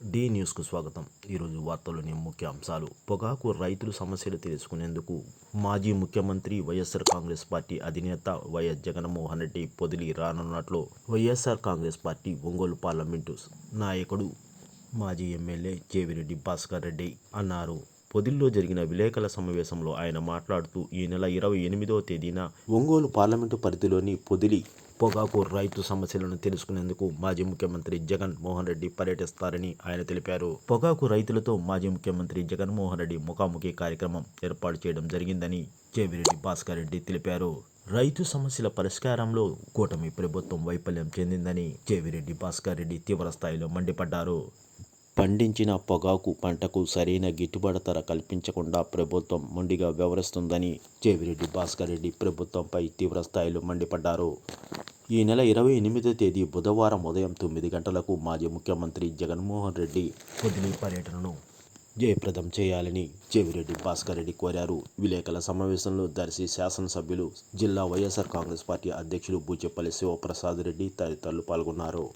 D న్యూస్కు స్వాగతం. ఈరోజు వార్తల్లోని ముఖ్య అంశాలు. పొగాకు రైతుల సమస్యలు తెలుసుకునేందుకు మాజీ ముఖ్యమంత్రి వైఎస్ఆర్ కాంగ్రెస్ పార్టీ అధినేత YS Jaganmohan Reddy Podili రానున్నట్లు YSR Congress party Ongole parliament నాయకుడు మాజీ ఎమ్మెల్యే చేవిరెడ్డి భాస్కర్ రెడ్డి అన్నారు. పొదిల్లో జరిగిన విలేకరుల సమావేశంలో ఆయన మాట్లాడుతూ ఈ నెల ఇరవై ఎనిమిదవ తేదీన ఒంగోలు పార్లమెంటు పరిధిలోని పొదిలి పొగాకు రైతు సమస్యలను తెలుసుకునేందుకు మాజీ ముఖ్యమంత్రి జగన్ మోహన్ రెడ్డి పర్యటిస్తారని ఆయన తెలిపారు. పొగాకు రైతులతో మాజీ ముఖ్యమంత్రి జగన్మోహన్ రెడ్డి ముఖాముఖి కార్యక్రమం ఏర్పాటు చేయడం జరిగిందని జేవిరెడ్డి భాస్కర్ రెడ్డి తెలిపారు. రైతు సమస్యల పరిష్కారంలో కూటమి ప్రభుత్వం వైఫల్యం చెందిందని జేవిరెడ్డి భాస్కర్ రెడ్డి తీవ్ర స్థాయిలో మండిపడ్డారు. పండించిన పొగాకు పంటకు సరైన గిట్టుబాటు ధర కల్పించకుండా ప్రభుత్వం మొండిగా వ్యవహరిస్తుందని జేవిరెడ్డి భాస్కర్ రెడ్డి ప్రభుత్వంపై తీవ్రస్థాయిలో మండిపడ్డారు. ఈ నెల ఇరవై ఎనిమిదో తేదీ బుధవారం ఉదయం తొమ్మిది గంటలకు మాజీ ముఖ్యమంత్రి జగన్మోహన్ రెడ్డి పొదిలి పర్యటనను జయప్రదం చేయాలని చెవిరెడ్డి భాస్కర్ రెడ్డి కోరారు. విలేకరుల సమావేశంలో దర్శి శాసనసభ్యులు జిల్లా వైఎస్ఆర్ కాంగ్రెస్ పార్టీ అధ్యక్షులు బూచెపల్లి శివప్రసాద్ రెడ్డి తదితరులు పాల్గొన్నారు.